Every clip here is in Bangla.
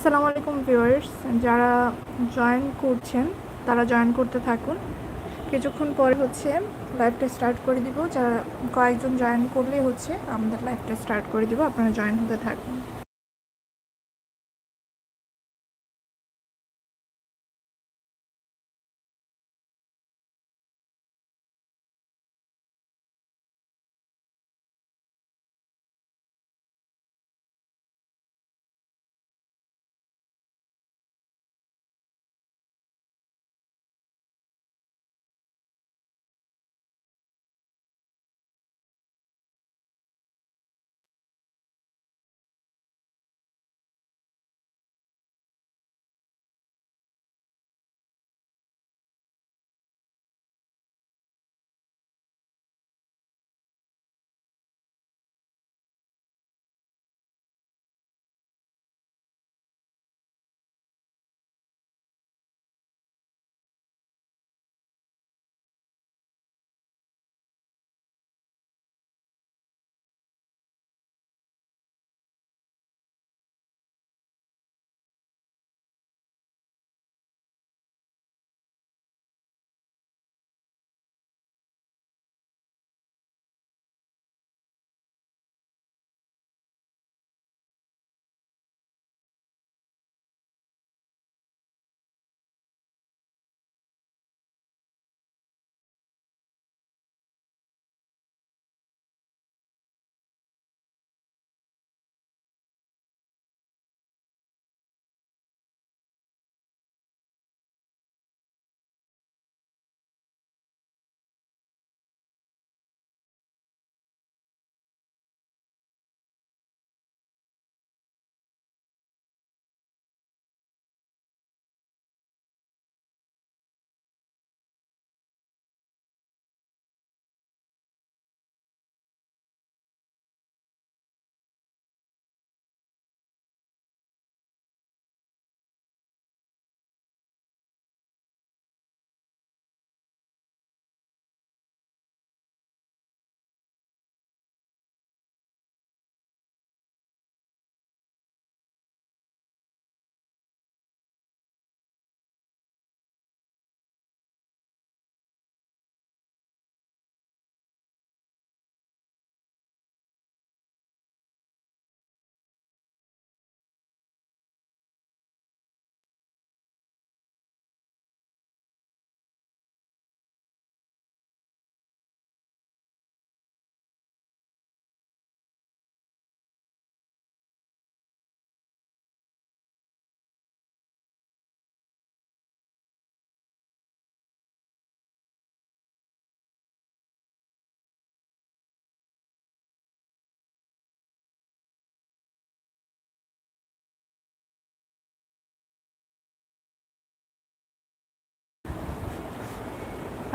আসসালামু আলাইকুম ভিউয়ার্স, যারা জয়েন করছেন, তারা জয়েন করতে থাকুন। কিছুক্ষণ পরে হচ্ছে লাইভটা স্টার্ট করে দিব। যারা কয়েকজন জয়েন করলেই হচ্ছে আমাদের লাইভটা স্টার্ট করে দিব। আপনারা জয়েন হতে থাকুন।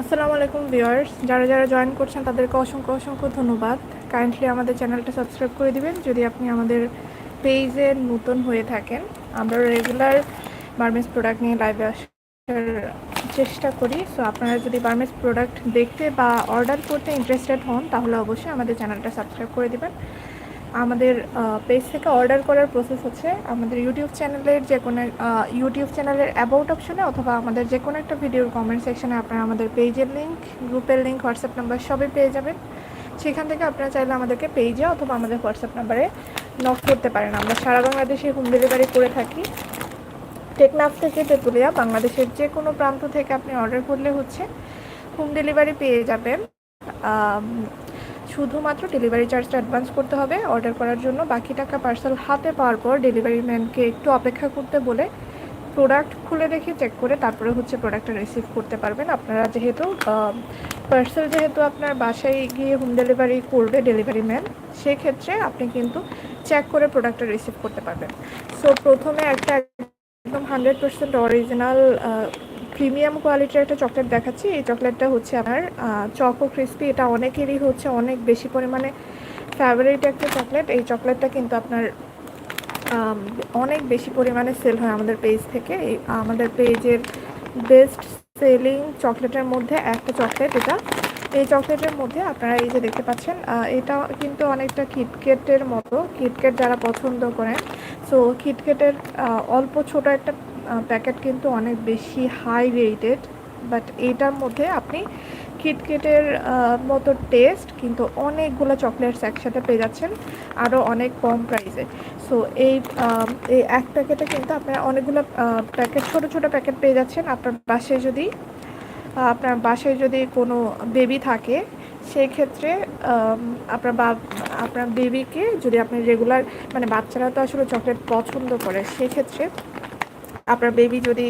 আসসালামু আলাইকুম ভিউয়ার্স। যারা যারা জয়েন করছেন, তাদেরকে অসংখ্য অসংখ্য ধন্যবাদ। কাইন্ডলি আমাদের চ্যানেলটা সাবস্ক্রাইব করে দিবেন, যদি আপনি আমাদের পেজে নতুন হয়ে থাকেন। আমরা রেগুলার বার্মেস প্রোডাক্ট নিয়ে লাইভে আসার চেষ্টা করি। সো আপনারা যদি বার্মেস প্রোডাক্ট দেখতে বা অর্ডার করতে ইন্টারেস্টেড হন, তাহলে অবশ্যই আমাদের চ্যানেলটা সাবস্ক্রাইব করে দিবেন। আমাদের পেজ থেকে অর্ডার করার প্রসেস হচ্ছে আমাদের ইউটিউব চ্যানেলের যে কোনো ইউটিউব চ্যানেলের অ্যাবাউট অপশনে অথবা আমাদের যে কোনো একটা ভিডিওর কমেন্ট সেকশনে আপনারা আমাদের পেজের লিঙ্ক গ্রুপের লিঙ্ক হোয়াটসঅ্যাপ নাম্বার সবই পেয়ে যাবেন। সেখান থেকে আপনারা চাইলে আমাদেরকে পেজে অথবা আমাদের হোয়াটসঅ্যাপ নাম্বারে নক করতে পারেন। আমরা সারা বাংলাদেশে হোম ডেলিভারি করে থাকি। টেকনাফ থেকে তেঁতুলিয়া, বাংলাদেশের যে কোনো প্রান্ত থেকে আপনি অর্ডার করলে হচ্ছে হোম ডেলিভারি পেয়ে যাবেন। শুধুমাত্র ডেলিভারি চার্জটা অ্যাডভান্স করতে হবে অর্ডার করার জন্য বাকি টাকা পার্সেল হাতে পাওয়ার পর ডেলিভারি ম্যানকে একটু অপেক্ষা করতে বলে প্রোডাক্ট খুলে দেখে চেক করে তারপরে হচ্ছে প্রোডাক্টটা রিসিভ করতে পারবেন। আপনারা যেহেতু পার্সেল যেহেতু আপনার বাসায় গিয়ে হোম ডেলিভারি করবে ডেলিভারি ম্যান সেক্ষেত্রে আপনি কিন্তু চেক করে প্রোডাক্টটা রিসিভ করতে পারবেন। সো প্রথমে একটা একদম হান্ড্রেড পার্সেন্ট অরিজিনাল প্রিমিয়াম কোয়ালিটির একটা চকলেট দেখাচ্ছি। এই চকলেটটা হচ্ছে আপনার চকো ক্রিস্পি। এটা অনেকেরই হচ্ছে অনেক বেশি পরিমাণে ফেভারিট একটা চকলেট। এই চকলেটটা কিন্তু আপনার অনেক বেশি পরিমাণে সেল হয় আমাদের পেজ থেকে। আমাদের পেজের বেস্ট সেলিং চকলেটের মধ্যে একটা চকলেট এটা। এই চকলেটের মধ্যে আপনারা এই যে দেখতে পাচ্ছেন এটা কিন্তু অনেকটা কিটকেটের মতো। কিটকেট যারা পছন্দ করেন সো কিটকেটের অল্প ছোট একটা প্যাকেট কিন্তু অনেক বেশি হাই রেটেড বাট এটার মধ্যে আপনি কিটকেটের মতো টেস্ট কিন্তু অনেকগুলো চকলেটস একসাথে পেয়ে যাচ্ছেন আরও অনেক কম প্রাইসে সো এই এই এক প্যাকেটে কিন্তু আপনারা অনেকগুলো প্যাকেট, ছোট ছোট প্যাকেট পেয়ে যাচ্ছেন। আপনার বাসায় যদি আপনার বাসায় যদি কোনো বেবি থাকে সেই ক্ষেত্রে আপনার বা, আপনার বেবিকে যদি আপনি রেগুলার মানে বাচ্চারা তো আসলে চকলেট পছন্দ করে, সেক্ষেত্রে আপনার বেবি যদি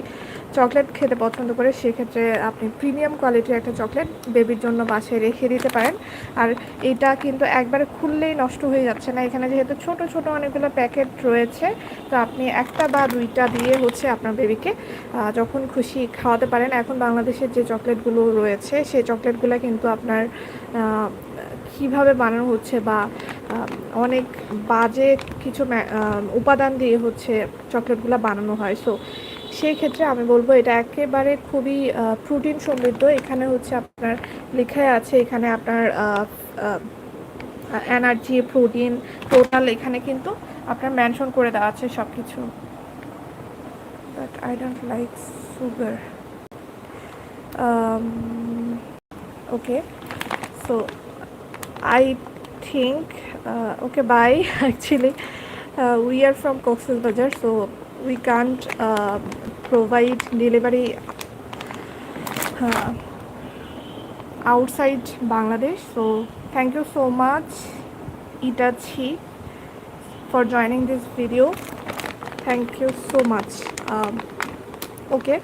চকলেট খেতে পছন্দ করে, সেক্ষেত্রে আপনি প্রিমিয়াম কোয়ালিটির একটা চকলেট বেবির জন্য বাসায় রেখে দিতে পারেন। আর এটা কিন্তু একবারে খুললেই নষ্ট হয়ে যাচ্ছে না। এখানে যেহেতু ছোট ছোট অনেকগুলো প্যাকেট রয়েছে, তো আপনি একটা বা দুইটা দিয়ে হচ্ছে আপনার বেবিকে যখন খুশি খাওয়াতে পারেন। এখন বাংলাদেশের যে চকলেটগুলো রয়েছে, সেই চকলেটগুলো কিন্তু আপনার কীভাবে বানানো হচ্ছে বা অনেক বাজে কিছু উপাদান দিয়ে হচ্ছে চকলেটগুলো বানানো হয়। সো সেই ক্ষেত্রে আমি বলব এটা একেবারে খুবই প্রোটিন সমৃদ্ধ। এখানে হচ্ছে আপনার লেখাই আছে, এখানে আপনার এনার্জি, প্রোটিন, টোটাল এখানে কিন্তু আপনার মেনশন করে দেওয়া আছে সব কিছু but I don't like sugar okay so I think okay bye actually we are from Cox's Bazar so we can't provide delivery outside Bangladesh so thank you so much ইটা ছি for joining this video thank you so much okay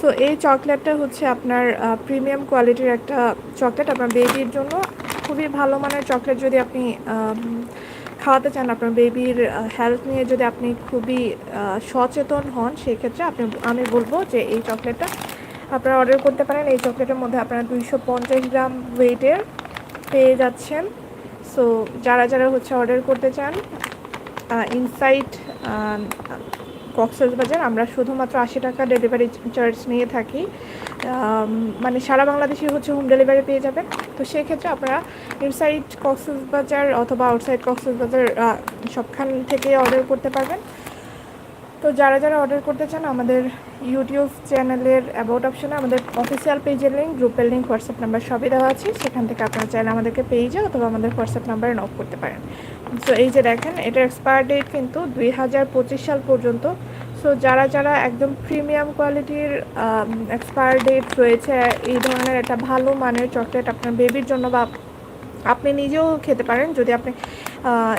so এই চকলেটটা হচ্ছে আপনার প্রিমিয়াম কোয়ালিটির একটা চকলেট আপনার বেবির জন্য। খুবই ভালো মানের চকলেট যদি আপনি খাওয়াতে চান আপনার বেবির হেলথ নিয়ে যদি আপনি খুবই সচেতন হন, সেক্ষেত্রে আপনি, আমি বলব যে এই চকলেটটা আপনারা অর্ডার করতে পারেন। এই চকলেটের মধ্যে আপনারা দুইশো পঞ্চাশ গ্রাম ওয়েটের পেয়ে যাচ্ছেন। সো যারা যারা হচ্ছে অর্ডার করতে চান ইনসাইট কক্সেস বাজার আমরা শুধুমাত্র আশি টাকা ডেলিভারি চার্জ নিয়ে থাকি। মানে সারা বাংলাদেশে হচ্ছে হোম ডেলিভারি পেয়ে যাবেন। তো সেক্ষেত্রে আপনারা ইনসাইড কক্সেস বাজার অথবা আউটসাইড কক্সেস বাজার সবখান থেকে অর্ডার করতে পারবেন। তো যারা যারা অর্ডার করতে চান, আমাদের ইউটিউব চ্যানেলের অ্যাবাউট অপশনে আমাদের অফিসিয়াল পেজের লিঙ্ক গ্রুপের লিঙ্ক হোয়াটসঅ্যাপ নাম্বার সবই দেওয়া আছে। সেখান থেকে আপনারা চাইলে আমাদেরকে পেজে অথবা আমাদের হোয়াটসঅ্যাপ নাম্বারে নক করতে পারেন। সো এই যে দেখেন এটা এক্সপায়ার ডেট কিন্তু দুই হাজার পঁচিশ সাল পর্যন্ত। সো যারা যারা একদম প্রিমিয়াম কোয়ালিটির এক্সপায়ার ডেট রয়েছে, এই ধরনের একটা ভালো মানের চকলেট আপনার বেবির জন্য বা আপনি নিজেও খেতে পারেন। যদি আপনি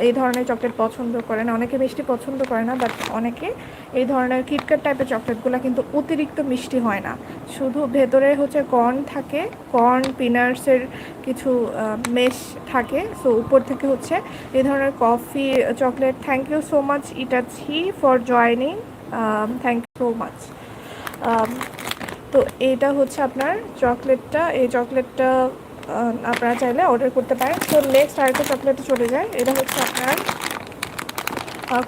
এই ধরনের চকলেট পছন্দ করেন অনেকে মিষ্টি পছন্দ করে না বাট অনেকে এই ধরনের কিটক্যাট টাইপের চকলেটগুলো কিন্তু অতিরিক্ত মিষ্টি হয় না। শুধু ভেতরে হচ্ছে কর্ন থাকে কর্ন পিনার্সের কিছু মেশ থাকে সো উপর থেকে হচ্ছে এই ধরনের coffee chocolate thank you so much ইটাছি for joining thank you so much তো এটা হচ্ছে আপনার চকলেটটা এই চকলেটটা আপনারা চাইলে অর্ডার করতে পারেন। তো নেক্সট আরেকটা চকলেটে চলে যায় এটা হচ্ছে আপনার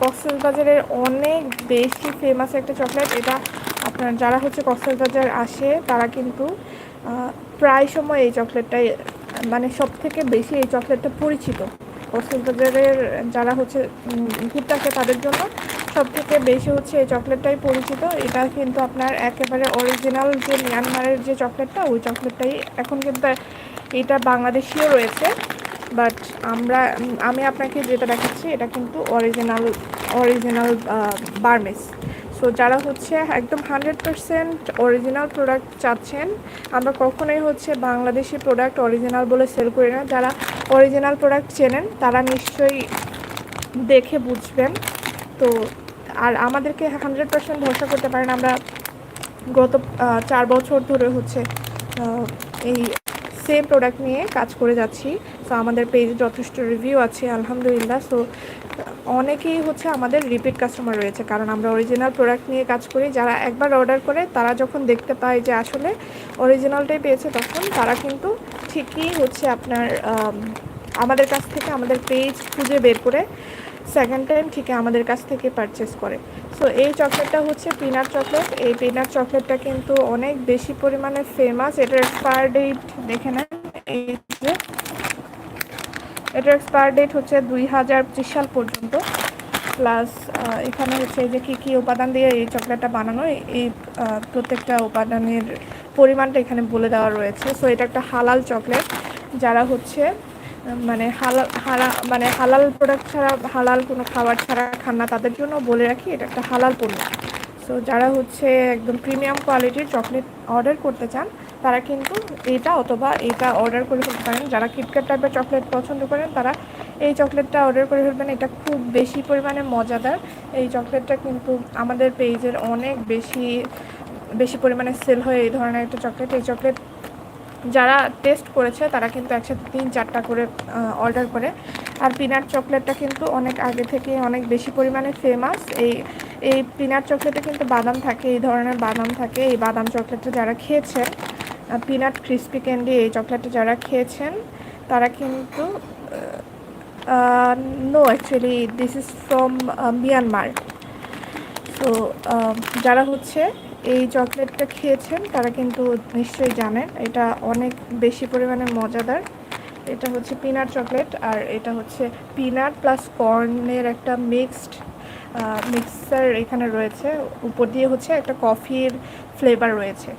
কক্সেস বাজারের অনেক বেশি ফেমাস একটা চকলেট এটা আপনার যারা হচ্ছে কক্সবাজার আসে, তারা কিন্তু প্রায় সময় এই চকলেটটাই মানে সব থেকে বেশি এই চকলেটটা পরিচিত। কক্সেস বাজারের যারা হচ্ছে ঘুরতে আসে, তাদের জন্য সব থেকে বেশি হচ্ছে এই চকলেটটাই পরিচিত। এটা কিন্তু আপনার একেবারে অরিজিনাল যে মিয়ানমারের যে চকলেটটা ওই চকলেটটাই এখন কিন্তু এটা বাংলাদেশিও রয়েছে বাট আমরা, আমি আপনাকে যেটা দেখাচ্ছি, এটা কিন্তু অরিজিনাল অরিজিনাল বার্মেস সো যারা হচ্ছে একদম হান্ড্রেড পারসেন্ট অরিজিনাল প্রোডাক্ট চাচ্ছেন, আমরা কখনোই হচ্ছে বাংলাদেশি প্রোডাক্ট অরিজিনাল বলে সেল করি না। যারা অরিজিনাল প্রোডাক্ট চেনেন, তারা নিশ্চয়ই দেখে বুঝবেন। তো, আর আমাদেরকে হান্ড্রেড পার্সেন্ট ভরসা করতে পারেন। আমরা গত চার বছর ধরে হচ্ছে এই সেম প্রোডাক্ট নিয়ে কাজ করে যাচ্ছি। তো আমাদের পেজে যথেষ্ট রিভিউ আছে, আলহামদুলিল্লাহ। সো অনেকেই হচ্ছে আমাদের রিপিট কাস্টমার রয়েছে, কারণ আমরা অরিজিনাল প্রোডাক্ট নিয়ে কাজ করি। যারা একবার অর্ডার করে, তারা যখন দেখতে পায় যে আসলে অরিজিনালটাই পেয়েছে, তখন তারা কিন্তু ঠিকই হচ্ছে আপনার আমাদের কাছ থেকে আমাদের পেজ খুঁজে বের করে সেকেন্ড টাইম ঠিক আমাদের কাছ থেকে পারচেস করে। সো এই চকলেটটা হচ্ছে পিনাট চকলেট। এই পিনাট চকলেটটা কিন্তু অনেক বেশি পরিমাণে ফেমাস এটার এক্সপায়ার ডেট দেখে নেন। এই যে এটার এক্সপায়ার ডেট হচ্ছে দুই হাজার পঁচিশ সাল পর্যন্ত। প্লাস এখানে হচ্ছে যে কী কী উপাদান দিয়ে এই চকলেটটা বানানো, এই- প্রত্যেকটা উপাদানের পরিমাণটা এখানে বলে দেওয়া রয়েছে। সো এটা একটা হালাল চকলেট। যারা হচ্ছে মানে হালাল হারা মানে হালাল প্রোডাক্ট ছাড়া, হালাল কোনো খাবার ছাড়া খান না। তাদের জন্য বলে রাখি, এটা একটা হালাল পণ্য। সো যারা হচ্ছে একদম প্রিমিয়াম কোয়ালিটির চকলেট অর্ডার করতে চান, তারা কিন্তু এটা অথবা এটা অর্ডার করে ফেলতে পারেন। যারা কিটক্যাট টাইপের চকলেট পছন্দ করেন, তারা এই চকলেটটা অর্ডার করে ফেলবেন। এটা খুব বেশি পরিমাণে মজাদার। এই চকলেটটা কিন্তু আমাদের পেজের অনেক বেশি বেশি পরিমাণে সেল হয় এই ধরনের একটা চকলেট এই চকলেট যারা টেস্ট করেছে, তারা কিন্তু একসাথে তিন চারটা করে অর্ডার করে। আর পিনাট চকলেটটা কিন্তু অনেক আগে থেকে অনেক বেশি পরিমাণে ফেমাস এই এই পিনাট চকলেটে কিন্তু বাদাম থাকে, এই ধরনের বাদাম থাকে। এই বাদাম চকলেটটা যারা খেয়েছেন পিনাট ক্রিস্পি ক্যান্ডি এই চকলেটটা যারা খেয়েছেন, তারা কিন্তু no actually this is from Myanmar তো যারা হচ্ছে এই চকলেটটা খেয়েছেন, তারা কিন্তু নিশ্চয়ই জানেন। এটা অনেক বেশি পরিমাণে মজাদার। এটা হচ্ছে পিনাট চকলেট আর এটা হচ্ছে পিনাট প্লাস কর্নের একটা মিক্সড মিক্সার এখানে রয়েছে। উপর দিয়ে হচ্ছে একটা কফির ফ্লেভার রয়েছে।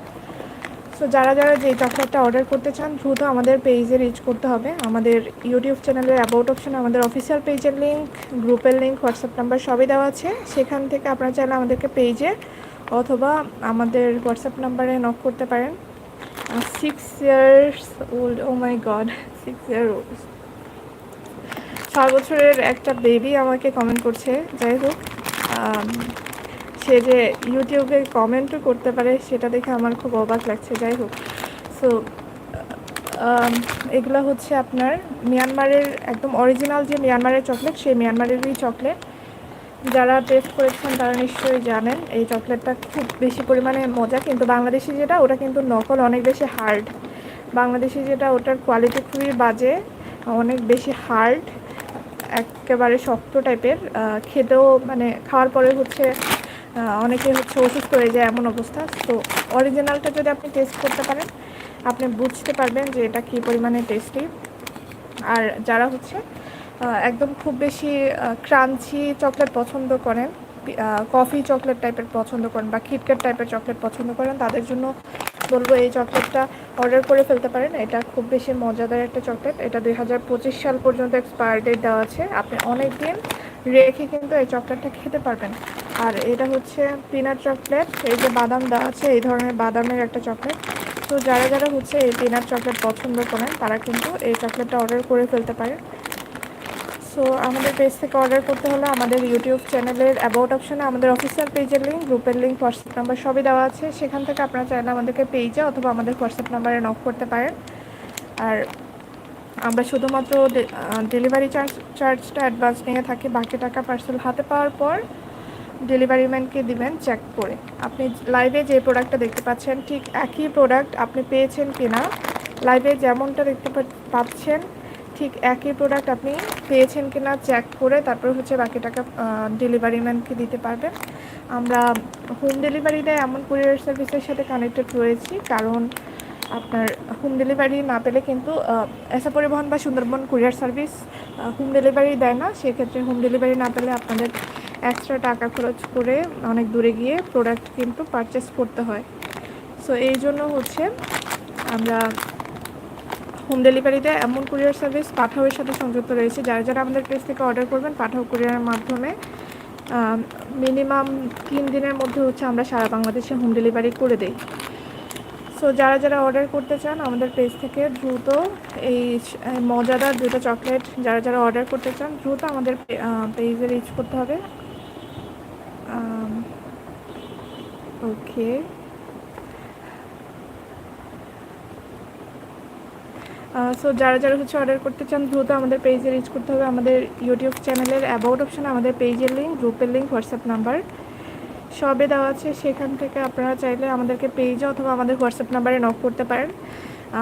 সো যারা যারা যে চকলেটটা অর্ডার করতে চান, দ্রুত আমাদের পেজে রিচ করতে হবে। আমাদের ইউটিউব চ্যানেলের অ্যাবাউট অপশনে আমাদের অফিসিয়াল পেজের লিঙ্ক গ্রুপের লিঙ্ক হোয়াটসঅ্যাপ নাম্বার সবই দেওয়া আছে। সেখান থেকে আপনারা চাইলে আমাদেরকে পেজে অথবা আমাদের হোয়াটসঅ্যাপ নাম্বারে নক করতে পারেন। Six years old oh my god six year old ছয় বছরের একটা বেবি আমাকে কমেন্ট করছে, যাই হোক সে যে ইউটিউবে কমেন্টও করতে পারে, সেটা দেখে আমার খুব অবাক লাগছে, যাই হোক। সো এগুলো হচ্ছে আপনার মিয়ানমারের একদম অরিজিনাল যে মিয়ানমারের চকলেট সেই মিয়ানমারেরই চকলেট যারা টেস্ট করেছেন তারা নিশ্চয়ই জানেন, এই চকলেটটা খুব বেশি পরিমাণে মজা, কিন্তু বাংলাদেশি যেটা, ওটা কিন্তু নকল অনেক বেশি হার্ড বাংলাদেশি যেটা, ওটার কোয়ালিটি খুবই বাজে, অনেক বেশি হার্ড একেবারে শক্ত টাইপের খেতেও মানে খাওয়ার পরে হচ্ছে অনেকে হচ্ছে অসুস্থ হয়ে যায় এমন অবস্থা। তো অরিজিনালটা যদি আপনি টেস্ট করতে পারেন, আপনি বুঝতে পারবেন যে এটা কী পরিমাণে টেস্টি আর যারা হচ্ছে একদম খুব বেশি ক্রাঞ্চি চকলেট পছন্দ করেন কফি চকলেট টাইপের পছন্দ করেন বা কিটক্যাট টাইপের চকলেট পছন্দ করেন, তাদের জন্য বলব এই চকলেটটা অর্ডার করে ফেলতে পারেন। এটা খুব বেশি মজাদার একটা চকলেট। এটা দুই হাজার পঁচিশ সাল পর্যন্ত এক্সপায়ার ডেট দেওয়া আছে। আপনি অনেক দিন রেখে কিন্তু এই চকলেটটা খেতে পারবেন। আর এটা হচ্ছে পিনাট চকলেট। এই যে বাদাম দেওয়া আছে, এই ধরনের বাদামের একটা চকলেট। তো যারা যারা হচ্ছে এই পিনাট চকলেট পছন্দ করেন, তারা কিন্তু এই চকলেটটা অর্ডার করে ফেলতে পারেন। সো আমাদের পেজ থেকে অর্ডার করতে হলে আমাদের ইউটিউব চ্যানেলের অ্যাবাউট অপশানে আমাদের অফিসিয়াল পেজের লিঙ্ক গ্রুপের লিঙ্ক হোয়াটসঅ্যাপ নাম্বার সবই দেওয়া আছে। সেখান থেকে আপনারা চাইলে আমাদেরকে পেজে অথবা আমাদের হোয়াটসঅ্যাপ নাম্বারে নক করতে পারেন। আর আমরা শুধুমাত্র ডেলিভারি চার্জ চার্জটা অ্যাডভান্স নিয়ে থাকি, বাকি টাকা পার্সেল হাতে পাওয়ার পর ডেলিভারি ম্যানকে দিবেন চেক করে। আপনি লাইভে যে প্রোডাক্টটা দেখতে পাচ্ছেন, ঠিক একই প্রোডাক্ট আপনি পেয়েছেন কিনা? লাইভে যেমনটা দেখতে পাচ্ছেন ঠিক একই প্রোডাক্ট আপনি পেয়েছেন কি না চেক করে তারপর হচ্ছে বাকি টাকা ডেলিভারি ম্যানকে দিতে পারবেন। আমরা হোম ডেলিভারি দেয় এমন কুরিয়ার সার্ভিসের সাথে কানেক্টেড রয়েছি, কারণ আপনার হোম ডেলিভারি না পেলে কিন্তু এসা পরিবহন বা Sundarban courier service home delivery দেয় না। সেক্ষেত্রে হোম ডেলিভারি না পেলে আপনাদের এক্সট্রা টাকা খরচ করে অনেক দূরে গিয়ে প্রোডাক্ট কিন্তু পারচেস করতে হয়। সো এই জন্য হচ্ছে আমরা হোম ডেলিভারিতে এমন কুরিয়ার সার্ভিস পাঠাওয়ের সাথে সংযুক্ত রয়েছে, যারা যারা আমাদের পেজ থেকে অর্ডার করবেন পাঠাও কুরিয়ারের মাধ্যমে। মিনিমাম তিন দিনের মধ্যে হচ্ছে আমরা সারা বাংলাদেশে হোম ডেলিভারি করে দিই। সো যারা যারা অর্ডার করতে চান আমাদের পেজ থেকে দ্রুত এই মজাদার দুটো চকলেট যারা যারা অর্ডার করতে চান দ্রুত আমাদের পেজে রিচ করতে হবে। ওকে সো যারা যারা হচ্ছে অর্ডার করতে চান, দ্রুত আমাদের পেজে রিচ করতে হবে। আমাদের ইউটিউব চ্যানেলের অ্যাবাউট অপশনে আমাদের পেজের লিঙ্ক গ্রুপের লিঙ্ক হোয়াটসঅ্যাপ নাম্বার সবে দেওয়া আছে, সেখান থেকে আপনারা চাইলে আমাদেরকে পেজে অথবা আমাদের হোয়াটসঅ্যাপ নাম্বারে নক করতে পারেন।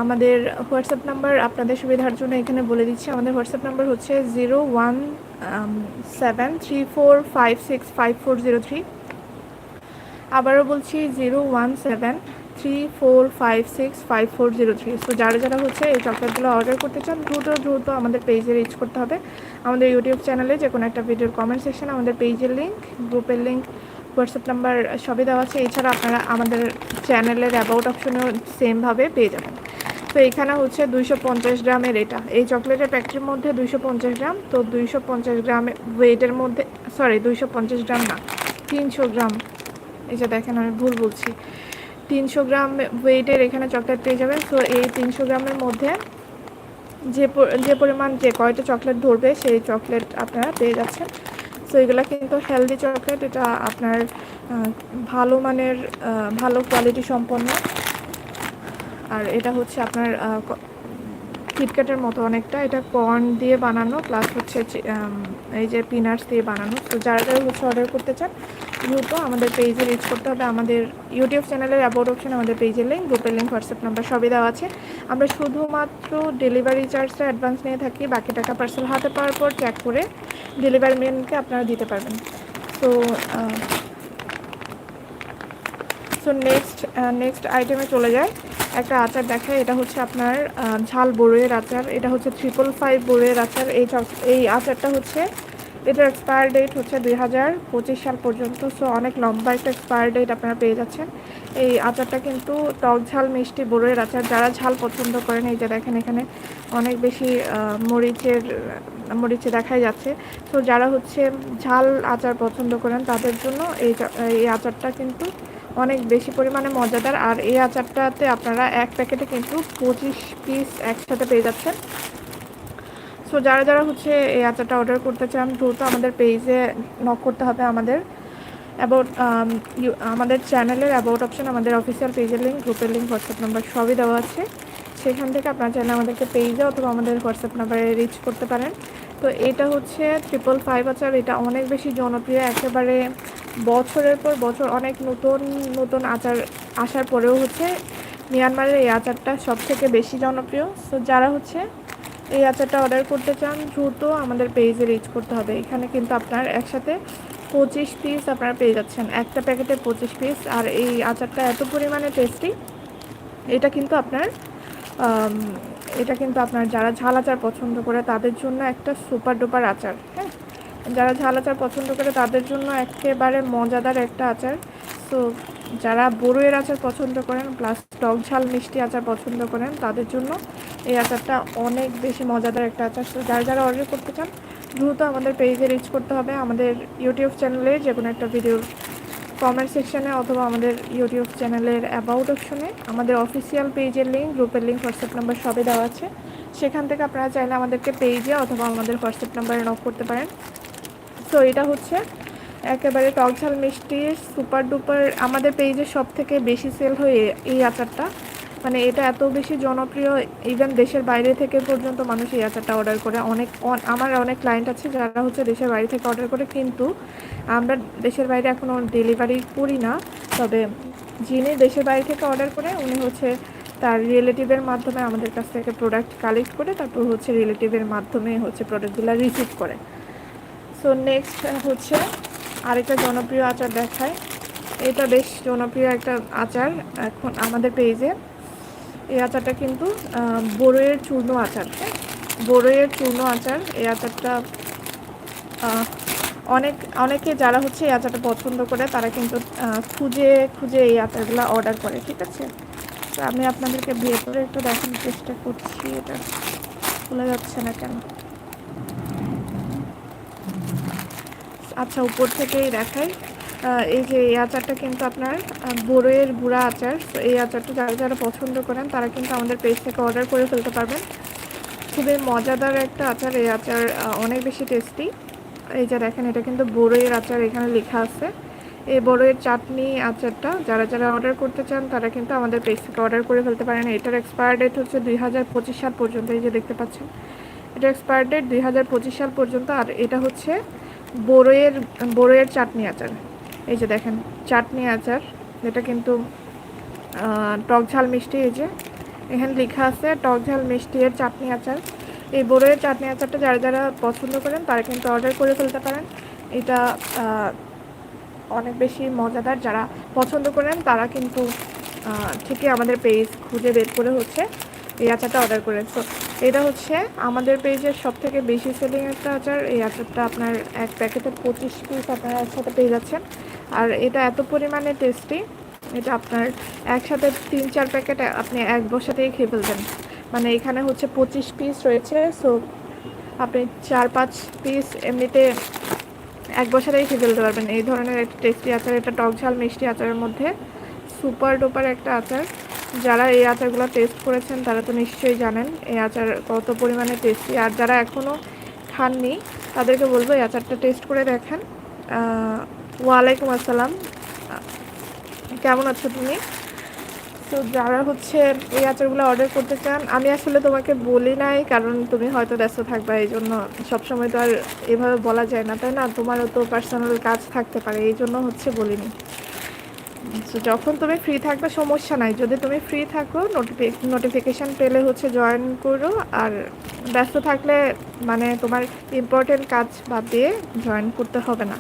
আমাদের হোয়াটসঅ্যাপ নাম্বার আপনাদের সুবিধার জন্য এখানে বলে দিচ্ছি। আমাদের হোয়াটসঅ্যাপ নাম্বার হচ্ছে zero one seven three four five six five four zero three আবারও বলছি zero one seven three four five six five four zero three so যারা যারা হচ্ছে এই চকলেটগুলো অর্ডার করতে চান, দ্রুত দ্রুত আমাদের পেজে রিচ করতে হবে। আমাদের ইউটিউব চ্যানেলে যে কোনো একটা ভিডিওর কমেন্ট সেকশনে আমাদের পেজের লিঙ্ক গ্রুপের লিঙ্ক হোয়াটসঅ্যাপ নাম্বার সবই দেওয়া আছে। এছাড়া আপনারা আমাদের চ্যানেলের অ্যাবাউট অপশনেও সেমভাবে পেয়ে যাবেন। তো, এখানে হচ্ছে দুইশো পঞ্চাশ গ্রামের এটা। এই চকলেটের প্যাকেটের মধ্যে দুইশো পঞ্চাশ গ্রাম, তো দুইশো পঞ্চাশ গ্রামের ওয়েটের মধ্যে সরি দুইশো পঞ্চাশ গ্রাম না, তিনশো গ্রাম। এই যে দেখেন, আমি ভুল বলছি। তিনশো গ্রাম ওয়েটের এখানে চকলেট পেয়ে যাবেন। সো এই তিনশো গ্রামের মধ্যে যে যে পরিমাণ যে কয়টা চকলেট ধরবে, সেই চকলেট আপনারা পেয়ে যাচ্ছেন। সো এগুলো কিন্তু হেলদি চকলেট এটা আপনার ভালো মানের ভালো কোয়ালিটি সম্পন্ন। আর এটা হচ্ছে আপনার কিটক্যাটের মতো অনেকটা। এটা কর্ন দিয়ে বানানো প্লাস হচ্ছে এই যে পিনাটস দিয়ে বানানো। তো যারা যারা হচ্ছে অর্ডার করতে চান দ্রুত আমাদের পেজে রিচ করতে হবে। আমাদের ইউটিউব চ্যানেলের অ্যাবাউট অপশন আমাদের পেজের লিঙ্ক গ্রুপের লিঙ্ক হোয়াটসঅ্যাপ নাম্বার সবই দেওয়া আছে। আমরা শুধুমাত্র ডেলিভারি চার্জটা অ্যাডভান্স নিয়ে থাকি, বাকি টাকা পার্সেল হাতে পাওয়ার পর চেক করে ডেলিভারি ম্যানকে আপনারা দিতে পারবেন। তো সো নেক্সট নেক্সট আইটেমে চলে যায় একটা আচার দেখায়, এটা হচ্ছে আপনার ঝাল বড়ইয়ের আচার, এটা হচ্ছে ট্রিপল ফাইভ বড়ইয়ের আচার, এই এই আচারটা হচ্ছে, এটার এক্সপায়ার ডেট হচ্ছে দুই হাজার পঁচিশ সাল পর্যন্ত সো অনেক লম্বা একটা এক্সপায়ার ডেট আপনারা পেয়ে যাচ্ছেন। এই আচারটা কিন্তু টক ঝাল মিষ্টি বড়ইয়ের আচার, যারা ঝাল পছন্দ করেন, এই যে দেখেন এখানে অনেক বেশি মরিচের, মরিচে দেখাই যাচ্ছে। তো যারা হচ্ছে ঝাল আচার পছন্দ করেন, তাদের জন্য এই এই আচারটা কিন্তু অনেক বেশি পরিমাণে মজাদার। আর এই আচারটাতে আপনারা এক প্যাকেটে কিন্তু পঁচিশ পিস একসাথে পেয়ে যাচ্ছেন। সো যারা যারা হচ্ছে এই আচারটা অর্ডার করতে চান, দ্রুত আমাদের পেজে নক করতে হবে আমাদের। অ্যাবাউট আমাদের চ্যানেলের অ্যাবাউট অপশন আমাদের অফিসিয়াল পেজের লিঙ্ক গ্রুপের লিঙ্ক হোয়াটসঅ্যাপ নাম্বার সবই দেওয়া আছে। সেখান থেকে আপনারা চাইলে আমাদেরকে পেজে অথবা আমাদের হোয়াটসঅ্যাপ নাম্বারে রিচ করতে পারেন। তো এটা হচ্ছে ট্রিপল ফাইভ আচার, এটা অনেক বেশি জনপ্রিয়, একেবারে বছরের পর বছর অনেক নতুন নতুন আচার আসার পরেও হচ্ছে মিয়ানমারের এই আচারটা সব থেকে বেশি জনপ্রিয়। সো যারা হচ্ছে এই আচারটা অর্ডার করতে চান, দ্রুত আমাদের পেজে রিচ করতে হবে। এখানে কিন্তু আপনার একসাথে পঁচিশ পিস আপনারা পেয়ে যাচ্ছেন। একটা প্যাকেটে পঁচিশ পিস আর এই আচারটা এত পরিমাণে টেস্টি এটা কিন্তু আপনার এটা কিন্তু আপনার যারা ঝাল আচার পছন্দ করে, তাদের জন্য একটা সুপার ডুপার আচার। যারা ঝাল আচার পছন্দ করে তাদের জন্য একেবারে মজাদার একটা আচার। তো যারা বড়ইয়ের আচার পছন্দ করেন প্লাস টক ঝাল, মিষ্টি আচার পছন্দ করেন, তাদের জন্য এই আচারটা অনেক বেশি মজাদার একটা আচার। তো যারা যারা অর্ডার করতে চান, দ্রুত আমাদের পেজে রিচ করতে হবে। আমাদের ইউটিউব চ্যানেলে যে কোনো একটা ভিডিওর কমেন্ট সেকশনে অথবা আমাদের ইউটিউব চ্যানেলের অ্যাবাউট অপশনে আমাদের অফিসিয়াল পেজের লিঙ্ক গ্রুপের লিঙ্ক হোয়াটসঅ্যাপ নাম্বার সবই দেওয়া আছে। সেখান থেকে আপনারা চাইলে আমাদেরকে পেজে অথবা আমাদের হোয়াটসঅ্যাপ নাম্বারে নক করতে পারেন। সো এটা হচ্ছে একেবারে টক ঝাল মিষ্টি সুপার ডুপার আমাদের পেজে সব থেকে বেশি সেল হয়ে এই আচারটা। মানে এটা এত বেশি জনপ্রিয় ইভেন দেশের বাইরে থেকে পর্যন্ত মানুষ এই আচারটা অর্ডার করে। অনেক, অন- আমার অনেক ক্লায়েন্ট আছে যারা হচ্ছে দেশের বাইরে থেকে অর্ডার করে, কিন্তু আমরা দেশের বাইরে এখনও ডেলিভারি করি না। তবে যিনি দেশের বাইরে থেকে অর্ডার করে, উনি হচ্ছে তার রিলেটিভের মাধ্যমে আমাদের কাছ থেকে প্রোডাক্ট কালেক্ট করে, তারপর হচ্ছে রিলেটিভের মাধ্যমে হচ্ছে প্রোডাক্টগুলো রিসিভ করে। সো নেক্সট হচ্ছে আরেকটা জনপ্রিয় আচার দেখায়। এটা বেশ জনপ্রিয় একটা আচার এখন আমাদের পেজে এই আচারটা কিন্তু আহ, বড়ইয়ের চূর্ণ আচার হ্যাঁ? বড়ইয়ের চূর্ণ আচার এই আচারটা অনেক অনেকে যারা হচ্ছে এই আচারটা পছন্দ করে তারা কিন্তু খুঁজে খুঁজে এই আচারগুলো অর্ডার করে ঠিক আছে? তো আমি আপনাদেরকে ভেতরে একটু দেখানোর চেষ্টা করছি এটা খোলা যাচ্ছে না কেন? আচ্ছা উপর থেকেই দেখাই। এই যে এই আচারটা কিন্তু আপনার বড়ইয়ের গুঁড়া আচার। এই আচারটা যারা যারা পছন্দ করেন, তারা কিন্তু আমাদের পেজ থেকে অর্ডার করে ফেলতে পারবেন। খুবই মজাদার একটা আচার, এই আচার অনেক বেশি টেস্টি এই যে দেখেন, এটা কিন্তু বড়ইয়ের আচার এখানে লেখা আছে। এই বড়ইয়ের চাটনি আচারটা, যারা যারা অর্ডার করতে চান, তারা কিন্তু আমাদের পেজ থেকে অর্ডার করে ফেলতে পারেন। এটার এক্সপায়ার ডেট হচ্ছে দুই হাজার পঁচিশ সাল পর্যন্ত, এই যে দেখতে পাচ্ছেন। এটা এক্সপায়ার ডেট দুই হাজার পঁচিশ সাল পর্যন্ত, আর এটা হচ্ছে বড়ইয়ের বড়ইয়ের চাটনি আচার। এই যে দেখেন, চাটনি আচার। যেটা কিন্তু টক ঝাল মিষ্টি, এই যে। এখানে লেখা আছে, টক ঝাল মিষ্টি এর চাটনি আচার। এই বড়ইয়ের চাটনি আচারটা যারা যারা পছন্দ করেন, তারা কিন্তু অর্ডার করে ফেলতে পারেন। এটা অনেক বেশি মজাদার। যারা পছন্দ করেন, তারা কিন্তু ঠিকই আমাদের পেজ খুঁজে বের করে হচ্ছে। এই আচারটা অর্ডার করেন তো এটা হচ্ছে আমাদের পেজের সব থেকে বেশি সেলিং একটা আচার। এই আচারটা আপনার এক প্যাকেটে পঁচিশ পিস আপনারা একসাথে পেয়ে যাচ্ছেন। আর এটা এত পরিমাণে টেস্টি এটা আপনার একসাথে তিন চার প্যাকেট আপনি এক বসাতেই খেয়ে ফেলবেন। মানে এখানে হচ্ছে পঁচিশ পিস রয়েছে সো আপনি চার পাঁচ পিস এমনিতে এক বছরেই খেয়ে ফেলতে পারবেন। এই ধরনের একটা টেস্টি আচার, এটা টক ঝাল মিষ্টি আচারের মধ্যে। সুপার ডুপার একটা আচার। যারা এই আচারগুলো টেস্ট করেছেন, তারা তো নিশ্চয়ই জানেন এই আচার কত পরিমাণে টেস্টি আর যারা এখনও খাননি, তাদেরকে বলব এই আচারটা টেস্ট করে দেখেন। ওয়ালাইকুম আসসালাম। কেমন আছো তুমি? তো যারা হচ্ছে এই আচারগুলো অর্ডার করতে চান, আমি আসলে তোমাকে বলি নাই, কারণ তুমি হয়তো ব্যস্ত থাকবা এই জন্য সবসময় তো আর এভাবে বলা যায় না, তাই না? তোমারও তো পার্সোনাল কাজ থাকতে পারে এই জন্য হচ্ছে বলিনি। যখন তুমি ফ্রি থাকবে, সমস্যা নাই। যদি তুমি ফ্রি থাকো নোটিফিকেশান পেলে হচ্ছে জয়েন করো। আর ব্যস্ত থাকলে মানে তোমার ইম্পর্টেন্ট কাজ বাদ দিয়ে জয়েন করতে হবে না।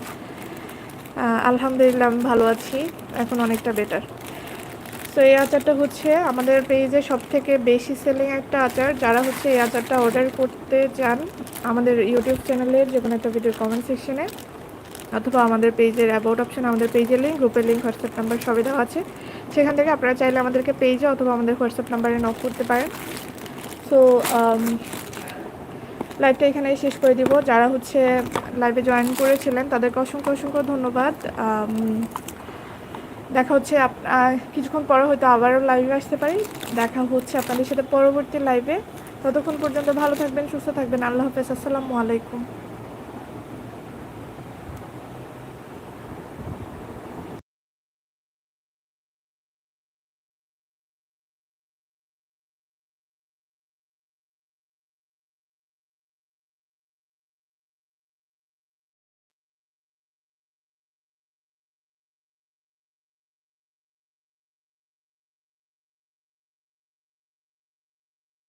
আলহামদুলিল্লাহ, আমি ভালো আছি। এখন অনেকটা বেটার তো এই আচারটা হচ্ছে আমাদের পেজে সব থেকে বেশি সেলিং একটা আচার। যারা হচ্ছে এই আচারটা অর্ডার করতে চান, আমাদের ইউটিউব চ্যানেলের যে কোনো একটা ভিডিও কমেন্ট সেকশনে অথবা আমাদের পেজের অ্যাবাউট অপশন আমাদের পেজের লিঙ্ক গ্রুপের লিঙ্ক হোয়াটসঅ্যাপ নাম্বার সবই দেওয়া আছে। সেখান থেকে আপনারা চাইলে আমাদেরকে পেজে অথবা আমাদের হোয়াটসঅ্যাপ নাম্বারে নক করতে পারেন। সো লাইভটা এখানেই শেষ করে দিব। যারা হচ্ছে লাইভে জয়েন করেছিলেন, তাদেরকে অসংখ্য অসংখ্য ধন্যবাদ। দেখা হচ্ছে কিছুক্ষণ পরে হয়তো আবারও লাইভে আসতে পারি। দেখা হচ্ছে আপনাদের সাথে পরবর্তী লাইভে ততক্ষণ পর্যন্ত ভালো থাকবেন, সুস্থ থাকবেন। আল্লাহ হাফেজ। আসসালামু আলাইকুম।